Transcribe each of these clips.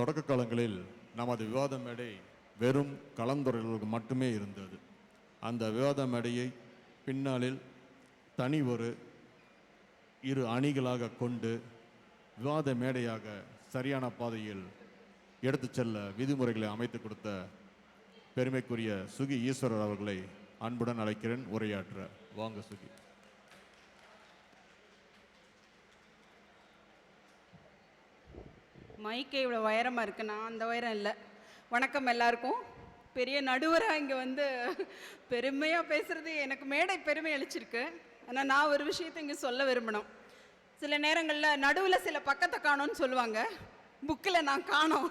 தொடக்க காலங்களில் நமது விவாத மேடை வெறும் கலந்துரைகளுக்கு மட்டுமே இருந்தது. அந்த விவாத மேடையை பின்னாளில் தனி ஒரு இரு அணிகளாக கொண்டு விவாத மேடையாக சரியான பாதையில் எடுத்துச் செல்ல விதிமுறைகளை அமைத்து கொடுத்த பெருமைக்குரிய சுகி ஈஸ்வரர் அவர்களை அன்புடன் அழைக்கிறேன். உரையாற்ற. வாங்க சுகி. மைக்கே இவ்வளோ உயரமாக இருக்குது நான் அந்த உயரம் இல்லை. வணக்கம் எல்லாருக்கும். பெரிய நடுவராக இங்கே வந்து பெருமையாக பேசுகிறது எனக்கு மேடை பெருமை அளிச்சிருக்கு. ஆனால் நான் ஒரு விஷயத்தை இங்கே சொல்ல விரும்பணும். சில நேரங்களில் நடுவில் சில பக்கத்தை காணோன்னு சொல்லுவாங்க. புக்கில் நான் காணோம்.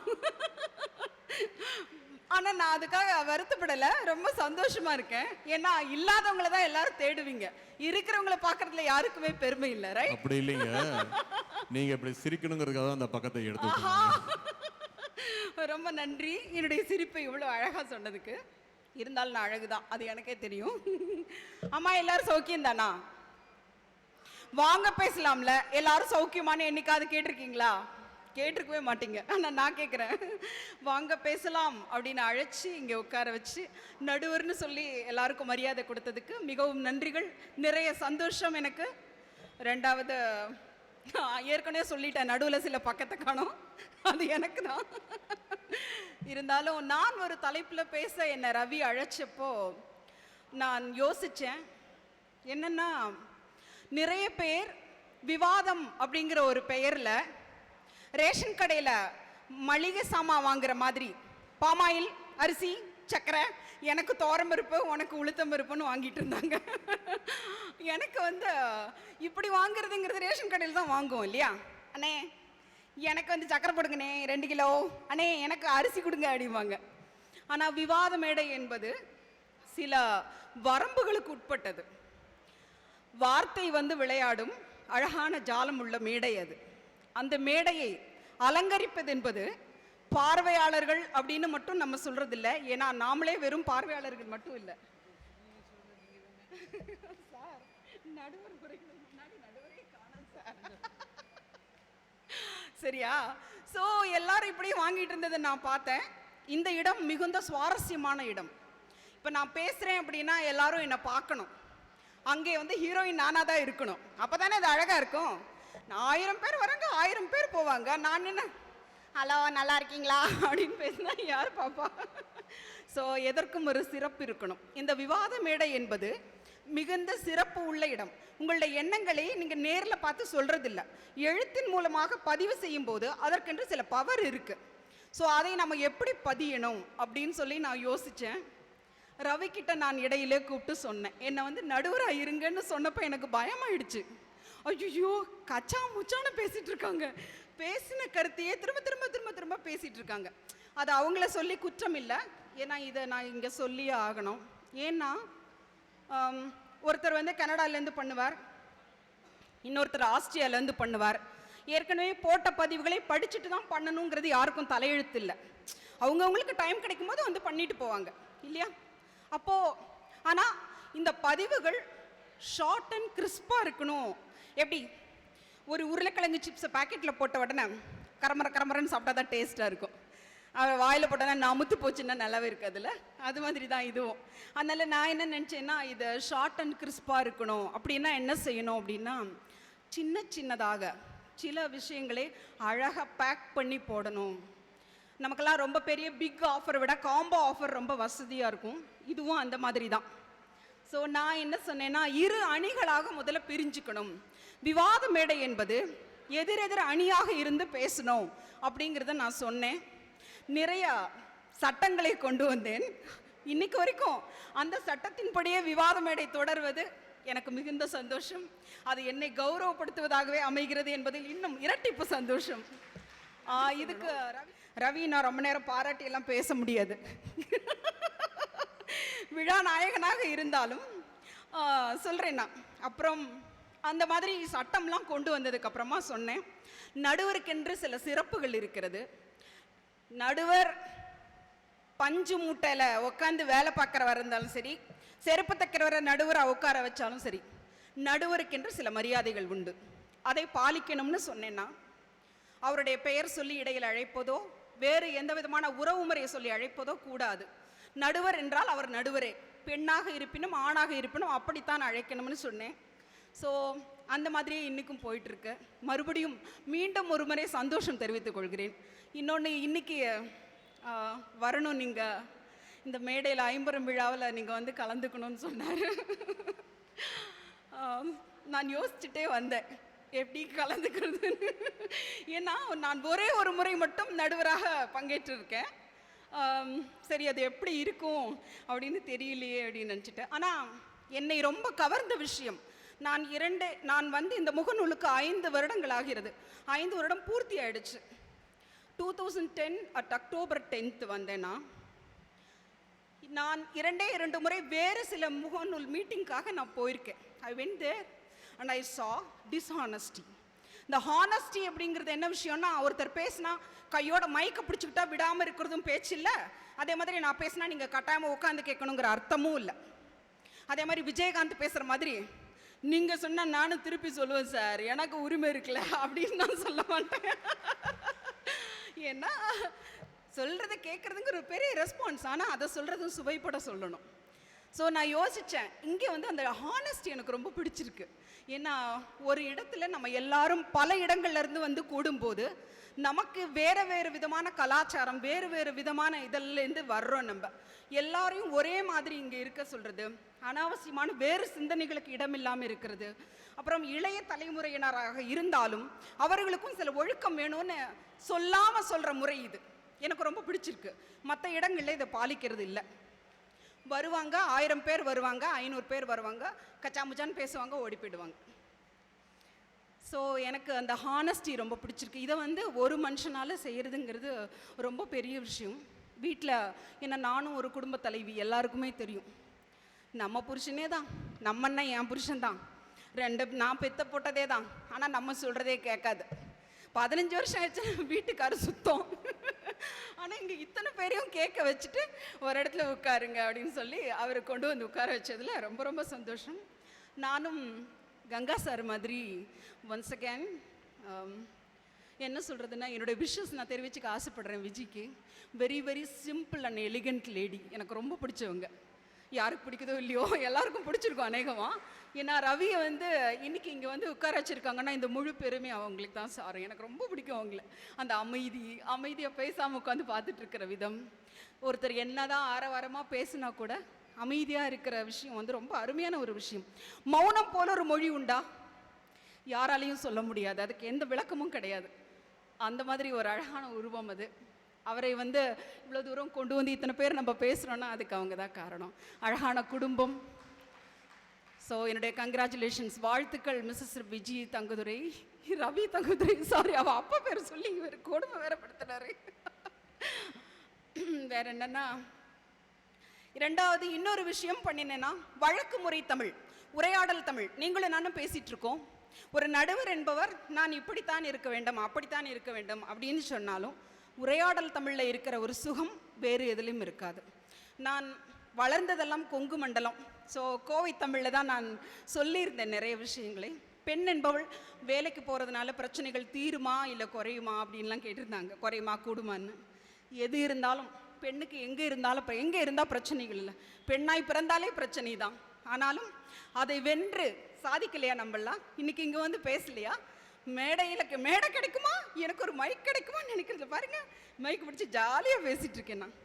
ஆனால் நான் அதுக்காக வருத்தப்படலை. ரொம்ப சந்தோஷமாக இருக்கேன். ஏன்னா இல்லாதவங்கள தான் எல்லாரும் தேடுவீங்க. இருக்கிறவங்கள பார்க்கறதுல யாருக்குமே பெருமை இல்லை ரைட் அப்படி இல்லைங்க. நீங்க இப்படி சிரிக்கணுங்கிறதுக்காக தான் அந்த பக்கத்தை எடுத்து ரொம்ப நன்றி. என்னுடைய சிரிப்பை இவ்வளோ அழகாக சொன்னதுக்கு. இருந்தாலும் நான் அழகு தான் அது எனக்கே தெரியும். அம்மா எல்லாரும் சௌக்கியம் தானா? வாங்க பேசலாம்ல. எல்லாரும் சௌக்கியமானு என்னைக்காவது கேட்டிருக்கீங்களா? கேட்டிருக்கவே மாட்டீங்க. ஆனால் நான் கேட்குறேன் வாங்க பேசலாம் அப்படின்னு அழைச்சி இங்கே உட்கார வச்சு நடுவர்னு சொல்லி எல்லாருக்கும் மரியாதை கொடுத்ததுக்கு மிகவும் நன்றிகள். நிறைய சந்தோஷம் எனக்கு. ரெண்டாவது நான் ஏற்கனவே சொல்லிட்டேன் நடுவில் சில பக்கத்தை காணும். அது எனக்கு தான். இருந்தாலும் நான் ஒரு தலைப்பில் பேச என்னை ரவி அழைச்சப்போ நான் யோசித்தேன் என்னென்னா நிறைய பேர் விவாதம் அப்படிங்கிற ஒரு பெயரில் ரேஷன் கடையில் மளிகை சாமான் வாங்குற மாதிரி. பாமாயில் அரிசி சக்கரை எனக்கு தோரம் பருப்பு உனக்கு உளுத்தம் பருப்புன்னு வாங்கிட்டு இருந்தாங்க. எனக்கு வந்து இப்படி வாங்குறதுங்கிறது ரேஷன் கடையில் தான் வாங்குவோம் இல்லையா? அண்ணே எனக்கு வந்து சக்கரை போடுங்கண்ணே ரெண்டு கிலோ. அண்ணே எனக்கு அரிசி கொடுங்க அப்படிம்பாங்க. ஆனால் விவாத மேடை என்பது சில வரம்புகளுக்கு உட்பட்டது. வார்த்தை வந்து விளையாடும் அழகான ஜாலம் உள்ள மேடை அது. அந்த மேடையை அலங்கரிப்பது என்பது பார்வையாளர்கள் அப்படின்னு மட்டும் நம்ம சொல்றதில்ல. ஏன்னா நாமளே வெறும் பார்வையாளர்கள் மட்டும் இல்லை. சார் நடுவர் நடுவரே சார். சரியா? ஸோ எல்லாரும் இப்படியும் வாங்கிட்டு இருந்ததை நான் பார்த்தேன். இந்த இடம் மிகுந்த சுவாரஸ்யமான இடம். இப்போ நான் பேசுகிறேன் அப்படின்னா எல்லாரும் என்னை பார்க்கணும். அங்கே வந்து ஹீரோயின் நானாக தான் இருக்கணும். அப்போ தானே அது அழகாக இருக்கும். ஆயிரம் பேர் வராங்க ஆயிரம் பேர் போவாங்க. நான் என்ன? ஹலோ நல்லா இருக்கீங்களா? அப்படின்னு பேசினா யார் பாப்பா? ஸோ எதற்கும் ஒரு சிறப்பு இருக்கணும். இந்த விவாத மேடை என்பது மிகுந்த சிறப்பு உள்ள இடம். உங்களுடைய எண்ணங்களை நீங்கள் நேரில் பார்த்து சொல்கிறதில்ல எழுத்தின் மூலமாக பதிவு செய்யும் போது அதற்கென்று சில பவர் இருக்குது ஸோ அதை நம்ம எப்படி பதியணும் அப்படின்னு சொல்லி நான் யோசித்தேன் ரவி நான் இடையிலே கூப்பிட்டு சொன்னேன். என்னை வந்து நடுவராக இருங்கன்னு சொன்னப்போ எனக்கு பயமாயிடுச்சு. ஐயோ கச்சா முச்சான்னு பேசிகிட்டு இருக்காங்க. பேசின கருத்தையே திரும்ப திரும்ப திரும்ப திரும்ப பேசிகிட்டு இருக்காங்க. அது அவங்கள சொல்லி குற்றம் இல்லை. ஏன்னா இதை நான் இங்கே சொல்லியே ஆகணும். ஏன்னா ஒருத்தர் வந்து கனடாலேருந்து பண்ணுவார். இன்னொருத்தர் ஆஸ்திரியாவிலேருந்து பண்ணுவார். ஏற்கனவே போட்ட பதிவுகளை படிச்சுட்டு தான் பண்ணணுங்கிறது யாருக்கும் தலையெழுத்து இல்லை. அவங்கவுங்களுக்கு டைம் கிடைக்கும் போது வந்து பண்ணிட்டு போவாங்க. இல்லையா? அப்போது ஆனால் இந்த பதிவுகள் ஷார்ட் அண்ட் கிறிஸ்பாக இருக்கணும். எப்படி? ஒரு உருளைக்கிழங்கு சிப்ஸை பாக்கெட்டில் போட்ட உடனே கரமர கரமரன்னு சாப்பிட்டா தான் டேஸ்ட்டாக இருக்கும். அவன் வாயில் போட்டோன்னா நமுத்து போச்சுன்னா நல்லாவே இருக்காதுல்ல அது மாதிரி தான் இதுவும். அதனால் நான் என்ன நினச்சேன்னா இது ஷார்ட் அண்ட் கிறிஸ்பாக இருக்கணும். அப்படின்னா என்ன செய்யணும் அப்படின்னா சின்ன சின்னதாக சில விஷயங்களே அழகாக பேக் பண்ணி போடணும். நமக்கெல்லாம் ரொம்ப பெரிய பிக் ஆஃபரை விட காம்போ ஆஃபர் ரொம்ப வசதியாக இருக்கும். இதுவும் அந்த மாதிரி தான். ஸோ நான் என்ன சொன்னேன்னா இரு அணிகளாக முதல்ல பிரிஞ்சுக்கணும். விவாத மேடை என்பது எதிரெதிர் அணியாக இருந்து பேசணும் அப்படிங்கிறத நான் சொன்னேன். நிறைய சட்டங்களை கொண்டு வந்தேன். இன்னைக்கு வரைக்கும் அந்த சட்டத்தின்படியே விவாத மேடை தொடர்வது எனக்கு மிகுந்த சந்தோஷம். அது என்னை கௌரவப்படுத்துவதாகவே அமைகிறது என்பதில் இன்னும் இரட்டிப்பு சந்தோஷம். இதுக்கு ரவி ரவி நான் ரொம்ப நேரம் பாராட்டி எல்லாம் பேச முடியாது. விழா நாயகனாக இருந்தாலும் சொல்கிறேன் நான். அப்புறம் அந்த மாதிரி சட்டம்லாம் கொண்டு வந்ததுக்கு அப்புறமா சொன்னேன். நடுவருக்கென்று சில சிறப்புகள் இருக்கிறது. நடுவர் பஞ்சு மூட்டையில் உட்காந்து வேலை பார்க்குறவர் இருந்தாலும் சரி செருப்பு தைக்கிறவரை நடுவராக உட்கார வச்சாலும் சரி நடுவருக்கென்று சில மரியாதைகள் உண்டு. அதை பாலிக்கணும்னு சொன்னேன்னா அவருடைய பெயர் சொல்லி இடையில் அழைப்பதோ வேறு எந்த விதமான உறவு முறையை சொல்லி அழைப்பதோ கூடாது. நடுவர் என்றால் அவர் நடுவரே. பெண்ணாக இருப்பினும் ஆணாக இருப்பினும் அப்படித்தான் அழைக்கணும்னு சொன்னேன். ஸோ அந்த மாதிரியே இன்றைக்கும் போயிட்டுருக்கு. மறுபடியும் மீண்டும் ஒரு முறை சந்தோஷம் தெரிவித்துக் கொள்கிறேன். இன்னொன்று இன்னைக்கு வரணும் நீங்கள் இந்த மேடையில் ஐம்பரம் விழாவில் நீங்கள் வந்து கலந்துக்கணும்னு சொன்னார். நான் யோசிச்சுட்டே வந்தேன். எப்படி கலந்துக்கிறதுன்னு. ஏன்னா நான் ஒரே ஒரு முறை மட்டும் நடுவராக பங்கேற்றிருக்கேன். சரி அது எப்படி இருக்கும் அப்படின்னு தெரியலையே அப்படின்னு நினச்சிட்டேன். ஆனால் என்னை ரொம்ப கவர்ந்த விஷயம் நான் இரண்டு நான் வந்து இந்த முகநூலுக்கு ஐந்து வருடங்கள் ஆகிறது ஐந்து வருடம் பூர்த்தி ஆயிடுச்சு. Two thousand ten at October tenth வந்தேன்னா நான் இரண்டே இரண்டு முறை வேறு சில முகநூல் மீட்டிங்காக நான் போயிருக்கேன். ஐ வென் தேர் அண்ட் ஐ சா டிஸ்ஹானஸ்டி இந்த ஹானஸ்டி அப்படிங்கிறது என்ன விஷயம்னா ஒருத்தர் பேசினா கையோட மைக்கை பிடிச்சிக்கிட்டா விடாமல் இருக்கிறதும் பேச்சு இல்லை. அதே மாதிரி நான் பேசினா நீங்கள் கட்டாயமாக உட்காந்து கேட்கணுங்கிற அர்த்தமும் இல்லை. அதே மாதிரி விஜயகாந்த் பேசுகிற மாதிரி நீங்கள் சொன்னால் நானும் திருப்பி சொல்லுவேன் சார் எனக்கு உரிமை இருக்குல்ல? அப்படின்னு நான் சொல்ல மாட்டேன். ஏன்னா சொல்கிறத கேட்குறதுங்கிற ஒரு பெரிய ரெஸ்பான்ஸ் ஆனால் அதை சொல்கிறதும் சுவைப்பட சொல்லணும். ஸோ நான் யோசித்தேன் இங்கே வந்து அந்த ஹானஸ்டி எனக்கு ரொம்ப பிடிச்சிருக்கு. ஏன்னா ஒரு இடத்துல நம்ம எல்லாரும் பல இடங்கள்லேருந்து வந்து கூடும்போது நமக்கு வேறு வேறு விதமான கலாச்சாரம் வேறு வேறு விதமான இதல்லேருந்து வர்றோம் நம்ம. எல்லாரையும் ஒரே மாதிரி இங்கே இருக்க சொல்கிறது அனாவசியமான வேறு சிந்தனைகளுக்கு இடம் இல்லாமல் இருக்கிறது. அப்புறம் இளைய தலைமுறையினராக இருந்தாலும் அவர்களுக்கும் சில ஒழுக்கம் வேணும்னு சொல்லாமல் சொல்கிற முறை இது. எனக்கு ரொம்ப பிடிச்சிருக்கு. மற்ற இடங்களில் இதை பாலிக்கிறது இல்லை. வருவாங்க ஆயிரம் பேர் வருவாங்க ஐநூறு பேர் வருவாங்க கச்சாமுச்சான்னு பேசுவாங்க ஓடி போயிடுவாங்க. ஸோ எனக்கு அந்த ஹானஸ்டி ரொம்ப பிடிச்சிருக்கு. இதை வந்து ஒரு மனுஷனால் செய்கிறதுங்கிறது ரொம்ப பெரிய விஷயம். வீட்டில் ஏன்னா நானும் ஒரு குடும்ப தலைவி எல்லாருக்குமே தெரியும். நம்ம புருஷனே தான். நம்ம அண்ணன் என் புருஷன் தான். ரெண்டு நான் பெத்த போட்டதே தான். ஆனால் நம்ம சொல்கிறதே கேட்காது. பதினஞ்சு வருஷம் ஆச்சு வீட்டுக்காரர் சுத்தம். ஆனால் இங்கே இத்தனை பேரையும் கேட்க வச்சுட்டு ஒரு இடத்துல உட்காருங்க அப்படின்னு சொல்லி அவரை கொண்டு வந்து உட்கார வச்சதில் ரொம்ப ரொம்ப சந்தோஷம். நானும் கங்கா சார் மாதிரி ஒன்ஸ் அகேன் um, என்ன சொல்கிறதுன்னா என்னோட விஷஸ் நான் தெரிவிச்சுக்க ஆசைப்படுறேன் விஜிக்கு. Very very simple and elegant lady எனக்கு ரொம்ப பிடிச்சவங்க. யாருக்கு பிடிக்குதோ இல்லையோ எல்லாருக்கும் பிடிச்சிருக்கும் அநேகமாக ஏன்னா ரவியை வந்து இன்னைக்கு இங்கே வந்து உட்கார வச்சுருக்காங்கன்னா இந்த முழு பெருமை அவங்களுக்கு தான் சாரும். எனக்கு ரொம்ப பிடிக்கும் அவங்கள. அந்த அமைதி அமைதியை பேசாமல் உட்காந்து பார்த்துட்ருக்கிற விதம். ஒருத்தர் என்னதான் ஆரவாரமாக பேசுனா கூட அமைதியாக இருக்கிற விஷயம் வந்து ரொம்ப அருமையான ஒரு விஷயம். மௌனம் போல ஒரு மொழி உண்டா? யாராலையும் சொல்ல முடியாது. அதுக்கு எந்த விளக்கமும் கிடையாது. அந்த மாதிரி ஒரு அழகான உருவம் அது. அவரை வந்து இவ்வளோ தூரம் கொண்டு வந்து இத்தனை பேர் நம்ம பேசுகிறோன்னா அதுக்கு அவங்க தான் காரணம். அழகான குடும்பம். ஸோ என்னுடைய கங்க்ராச்சுலேஷன்ஸ் வாழ்த்துக்கள் மிஸ்ஸஸ் விஜி தங்குதுரை. ரவி தங்குதுரை. சாரி அவ அப்பா பேர் சொல்லி இவர் கொடுமை வேறப்படுத்தினாரு வேற என்னன்னா ரெண்டாவது இன்னொரு விஷயம் பண்ணினேன்னா வழக்கு முறை தமிழ் உரையாடல் தமிழ். நீங்களும் நானும் பேசிகிட்டு இருக்கோம் ஒரு நடுவர் என்பவர் நான் இப்படித்தான் இருக்க வேண்டும் அப்படித்தான் இருக்க வேண்டும் அப்படின்னு சொன்னாலும் உரையாடல் தமிழில் இருக்கிற ஒரு சுகம் வேறு எதிலும் இருக்காது. நான் வளர்ந்ததெல்லாம் கொங்கு மண்டலம். ஸோ கோவை தமிழில் தான் நான் சொல்லியிருந்தேன் நிறைய விஷயங்களை. பெண் என்பவள் வேலைக்கு போகிறதுனால பிரச்சனைகள் தீருமா இல்லை குறையுமா அப்படின்லாம் கேட்டிருந்தாங்க. குறையுமா கூடுமான்னு. எது இருந்தாலும் பெண்ணுக்கு எங்கே இருந்தாலும் இப்போ எங்கே இருந்தால் பிரச்சனைகள் இல்லை. பெண்ணாய் பிறந்தாலே பிரச்சனை தான் ஆனாலும் அதை வென்று சாதிக்கலையா நம்மளாம் இன்னைக்கு இங்கே வந்து பேசலையா? மேடையில் மேடை கிடைக்குமா? எனக்கு ஒரு மைக் கிடைக்குமான்னு நினைக்கிறது பாருங்கள் மைக் பிடிச்சி ஜாலியாக பேசிகிட்டு இருக்கேன் நான்.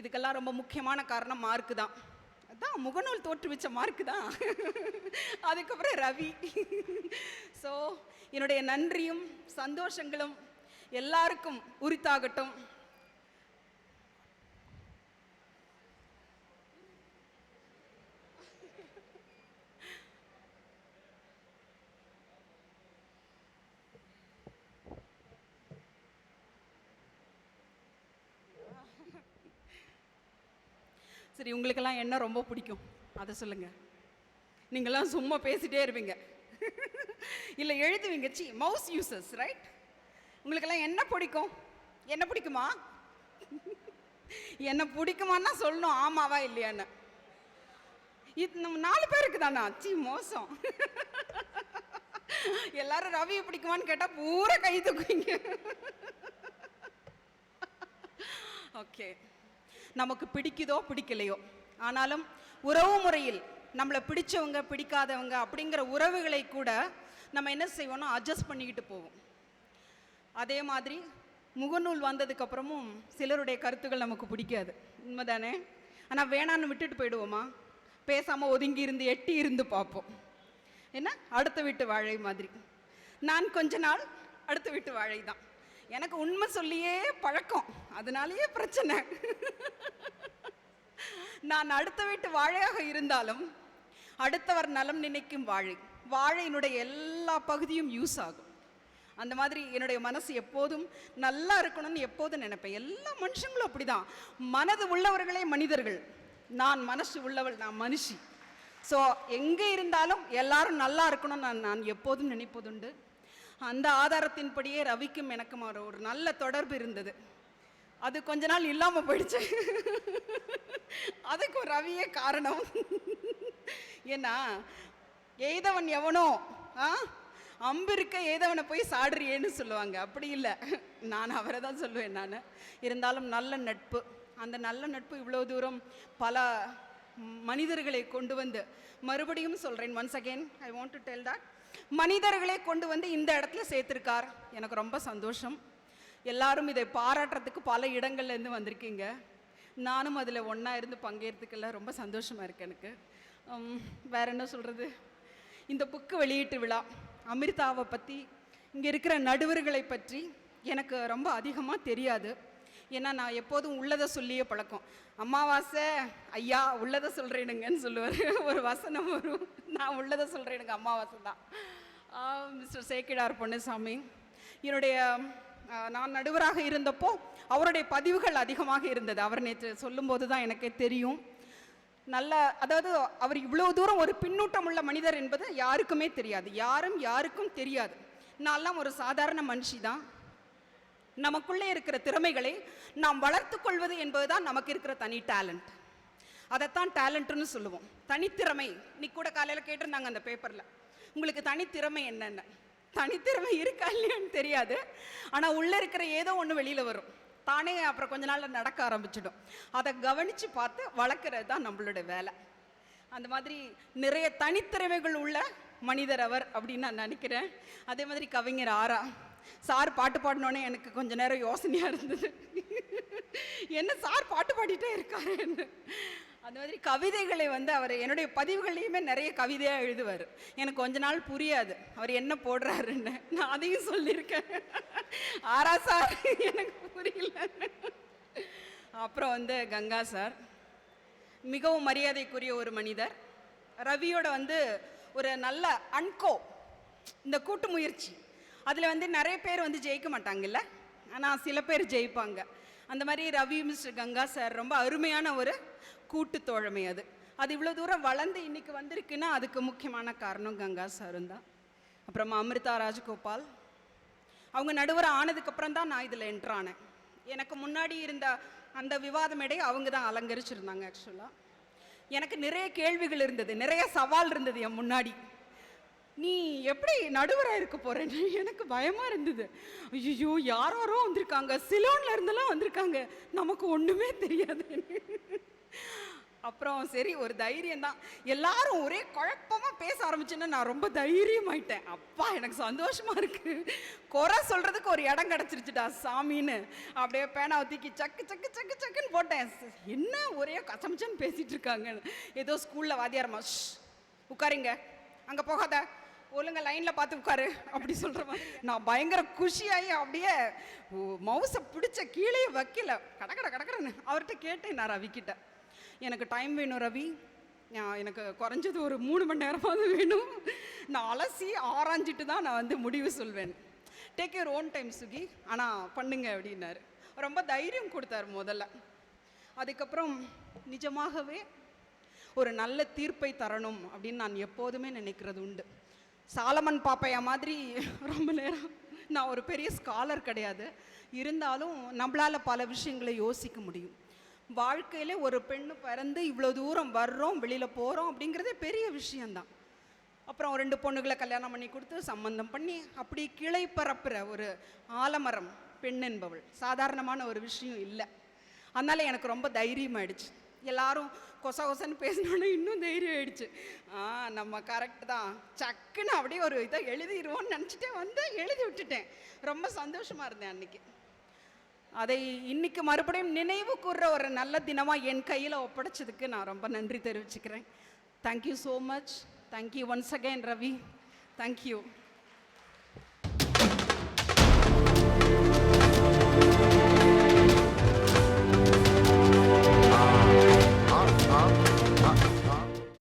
இதுக்கெல்லாம் ரொம்ப முக்கியமான காரணம் மார்க்கு தான். அதான் முகநூல் தோற்றுவிச்ச மார்க்கு தான். அதுக்கப்புறம் ரவி. ஸோ என்னுடைய நன்றியும் சந்தோஷங்களும் எல்லாருக்கும் உரித்தாகட்டும். சரி உங்களுக்கெல்லாம் என்ன ரொம்ப பிடிக்கும்? அதை சொல்லுங்கள் நீங்களாம் சும்மா பேசிட்டே இருப்பீங்க. இல்லை எழுதுவீங்க. சி மவுஸ் யூசஸ் ரைட் உங்களுக்கெல்லாம் என்ன பிடிக்கும்? என்ன பிடிக்குமா? என்ன பிடிக்குமான்னா சொல்லணும் ஆமாவா இல்லையான்னு. இது நம்ம நாலு பேருக்கு தானா சி மோசம். எல்லாரும் ரவியை பிடிக்குமான்னு கேட்டால் பூரா கை தூக்குவீங்க. ஓகே. நமக்கு பிடிக்குதோ பிடிக்கலையோ. ஆனாலும் உறவு முறையில் நம்மளை பிடிச்சவங்க பிடிக்காதவங்க அப்படிங்கிற உறவுகளை கூட நம்ம என்ன செய்வோம்னா அட்ஜஸ்ட் பண்ணிக்கிட்டு போவோம். அதே மாதிரி முகநூல் வந்ததுக்கப்புறமும் சிலருடைய கருத்துக்கள் நமக்கு பிடிக்காது. உண்மைதானே? ஆனால் வேணான்னு விட்டுட்டு போயிடுவோமா? பேசாமல் ஒதுங்கி இருந்து எட்டி இருந்து பார்ப்போம். என்ன? அடுத்த வீட்டு வாழை மாதிரி. நான் கொஞ்ச நாள் அடுத்த வீட்டு வாழை தான். எனக்கு உண்மை சொல்லியே பழக்கம். அதனாலேயே பிரச்சனை. நான் அடுத்த வீட்டு வாழையாக இருந்தாலும் அடுத்தவர் நலம் நினைக்கும் வாழை. வாழையினுடைய எல்லா பகுதியும் யூஸ் ஆகும். அந்த மாதிரி என்னுடைய மனசு எப்போதும் நல்லா இருக்கணும்னு எப்போதும் நினைப்பேன். எல்லா மனுஷங்களும் அப்படிதான். மனது உள்ளவர்களே மனிதர்கள். நான் மனசு உள்ளவள் நான் மனுஷி. ஸோ எங்கே இருந்தாலும் எல்லாரும் நல்லா இருக்கணும்னு நான் நான் எப்போதும் நினைப்பதுண்டு. அந்த ஆதாரத்தின்படியே ரவிக்கும் எனக்கும் ஒரு ஒரு நல்ல தொடர்பு இருந்தது. அது கொஞ்ச நாள் இல்லாமல் போயிடுச்சு. அதுக்கு ஒரு ரவியே காரணம். ஏன்னா எய்தவன் எவனோ ஆ? அம்பு இருக்க ஏதவனை போய் சாடுறியேன்னு சொல்லுவாங்க. அப்படி இல்லை. நான் அவரை தான் சொல்லுவேன் நான். இருந்தாலும் நல்ல நட்பு. அந்த நல்ல நட்பு இவ்வளோ தூரம் பல மனிதர்களை கொண்டு வந்து மறுபடியும் சொல்கிறேன் once again I want to tell that மனிதர்களே கொண்டு வந்து இந்த இடத்துல சேர்த்துருக்கார். எனக்கு ரொம்ப சந்தோஷம். எல்லாரும் இதை பாராட்டுறதுக்கு பல இடங்கள்லேருந்து வந்திருக்கீங்க. நானும் அதில் ஒன்றா இருந்து பங்கேற்றதுக்கெல்லாம் ரொம்ப சந்தோஷமாக இருக்கு எனக்கு. வேற என்ன சொல்கிறது இந்த புக்கு வெளியீட்டு விழா அமிர்தாவை பற்றி இங்கே இருக்கிற நடுவர்களை பற்றி எனக்கு ரொம்ப அதிகமாக தெரியாது. ஏன்னா நான் எப்போதும் உள்ளதை சொல்லியே பழக்கம். அமாவாசை ஐயா உள்ளதை சொல்கிறேனுங்கன்னு சொல்லுவார். ஒரு வசனம் வரும். நான் உள்ளதை சொல்கிறேனுங்க அமாவாசை தான். மிஸ்டர் சேக்கிடார் பொன்னுசாமி என்னுடைய நான் நடுவராக இருந்தப்போ அவருடைய பதிவுகள் அதிகமாக இருந்தது. அவர் நேற்று சொல்லும்போது தான் எனக்கே தெரியும். நல்ல அதாவது அவர் இவ்வளோ தூரம் ஒரு பின்னூட்டம் உள்ள மனிதர் என்பது யாருக்குமே தெரியாது. யாரும் யாருக்கும் தெரியாது. நான்லாம் ஒரு சாதாரண மனுஷி தான். நமக்குள்ளே இருக்கிற திறமைகளை நாம் வளர்த்து கொள்வது என்பதுதான் நமக்கு இருக்கிற தனி டேலண்ட் அதைத்தான் டேலண்ட்னு சொல்லுவோம். தனித்திறமை இன்னைக்கு கூட காலையில் கேட்டிருந்தாங்க அந்த பேப்பரில் உங்களுக்கு தனித்திறமை என்னென்ன. தனித்திறமை இருக்கா இல்லையான்னு தெரியாது. ஆனால் உள்ளே இருக்கிற ஏதோ ஒன்று வெளியில் வரும். தானே அப்புறம் கொஞ்ச நாளில் நடக்க ஆரம்பிச்சிடும். அதை கவனித்து பார்த்து வளர்க்குறது தான் நம்மளோட வேலை. அந்த மாதிரி நிறைய தனித்திறமைகள் உள்ள மனிதர் அவர் அப்படின்னு நான் நினைக்கிறேன். அதே மாதிரி கவிஞர் ஆரா. சார் பாட்டு பாடினோன்னே எனக்கு கொஞ்ச நேரம் யோசனையாக இருந்தது. என்ன சார் பாட்டு பாடிட்டே இருக்காருன்னு அந்த மாதிரி கவிதைகளை வந்து அவர் என்னுடைய பதிவுகள்லையுமே நிறைய கவிதையாக எழுதுவார். எனக்கு கொஞ்ச நாள் புரியாது. அவர் என்ன போடுறாருன்னு நான் அதையும் சொல்லியிருக்கேன். ஆரா சார் எனக்கு புரியல. அப்புறம் வந்து கங்கா சார். மிகவும் மரியாதைக்குரிய ஒரு மனிதர். ரவியோட வந்து ஒரு நல்ல அன்கோ இந்த கூட்டு முயற்சி. அதில் வந்து நிறைய பேர் வந்து ஜெயிக்க மாட்டாங்கல்ல? ஆனால் சில பேர் ஜெயிப்பாங்க. அந்த மாதிரி ரவி மிஸ்டர் கங்கா சார் ரொம்ப அருமையான ஒரு கூட்டு தோழமை அது. அது இவ்வளோ தூரம் வளர்ந்து இன்னைக்கு வந்திருக்குன்னா அதுக்கு முக்கியமான காரணம் கங்கா சாரும் தான். அப்புறமா அமிர்தா ராஜகோபால். அவங்க நடுவர் ஆனதுக்கப்புறம் தான் நான் இதில் என்ட்ரு ஆனேன். எனக்கு முன்னாடி இருந்த அந்த விவாத மேடை அவங்க தான் அலங்கரிச்சிருந்தாங்க ஆக்சுவலாக எனக்கு நிறைய கேள்விகள் இருந்தது நிறைய சவால் இருந்தது என் முன்னாடி. நீ எப்படி நடுவராக இருக்க போறேன்னு எனக்கு பயமாக இருந்தது. ஐயோ யாரோ வந்திருக்காங்க. சிலோன்ல இருந்தெல்லாம் வந்திருக்காங்க. நமக்கு ஒன்றுமே தெரியாது. அப்புறம் சரி ஒரு தைரியம் தான். எல்லாரும் ஒரே குழப்பமா பேச ஆரம்பிச்சுன்னா நான் ரொம்ப தைரியமாயிட்டேன். அப்பா எனக்கு சந்தோஷமா இருக்கு. குறை சொல்றதுக்கு ஒரு இடம் கிடச்சிருச்சுடா சாமின்னு. அப்படியே பேனாவை தூக்கி சக்கு சக்கு சக்கு சக்குன்னு போட்டேன். என்ன ஒரே கச்சமிச்சன்னு பேசிட்டு இருக்காங்க ஏதோ ஸ்கூலில் வாதியாரமா "ஷ், உட்காருங்க. அங்கே போகாத. ஒழுங்க லைனில் பார்த்து உட்காரு அப்படி சொல்ற நான் பயங்கர குஷியாகி அப்படியே மவுசை பிடிச்ச கீழே வைக்கல. கடக்கட கடக்கடன்னு அவர்கிட்ட கேட்டேன் நான் ரவி கிட்ட எனக்கு டைம் வேணும் ரவி. எனக்கு குறைஞ்சது ஒரு மூணு மணி நேரமாவது வேணும். நான் அலசி ஆராய்ஞ்சிட்டு தான் நான் வந்து முடிவு சொல்வேன். Take your own time Suki ஆனால் பண்ணுங்க அப்படின்னாரு. ரொம்ப தைரியம் கொடுத்தாரு முதல்ல. அதுக்கப்புறம் நிஜமாகவே ஒரு நல்ல தீர்ப்பை தரணும் அப்படின்னு நான் எப்போதுமே நினைக்கிறது உண்டு. சாலமன் பாப்பையா மாதிரி ரொம்ப நேரம். நான் ஒரு பெரிய ஸ்காலர் கிடையாது. இருந்தாலும் நம்மளால் பல விஷயங்களை யோசிக்க முடியும். வாழ்க்கையில் ஒரு பெண்ணு பிறந்து இவ்வளோ தூரம் வர்றோம் வெளியில் போகிறோம் அப்படிங்கிறதே பெரிய விஷயந்தான் அப்புறம் ரெண்டு பொண்ணுகளை கல்யாணம் பண்ணி கொடுத்து சம்பந்தம் பண்ணி அப்படி கிளை பரப்புகிற ஒரு ஆலமரம் பெண் என்பவள். சாதாரணமான ஒரு விஷயம் இல்லை. அதனால் எனக்கு ரொம்ப தைரியமாயிடுச்சு. எல்லாரும் கொச கொசன்னு பேசினோன்னே இன்னும் தைரியம் ஆயிடுச்சு. ஆ நம்ம கரெக்ட் தான். சக்குன்னு அப்படியே ஒரு இதை எழுதிடுவோம்னு நினச்சிட்டே வந்து எழுதி விட்டுட்டேன். ரொம்ப சந்தோஷமாக இருந்தேன் அன்னைக்கு. அதை இன்னைக்கு மறுபடியும் நினைவு கூர்ற ஒரு நல்ல தினமாக என் கையில் ஒப்படைச்சதுக்கு நான் ரொம்ப நன்றி தெரிவிச்சுக்கிறேன். Thank you so much thank you once again Ravi thank you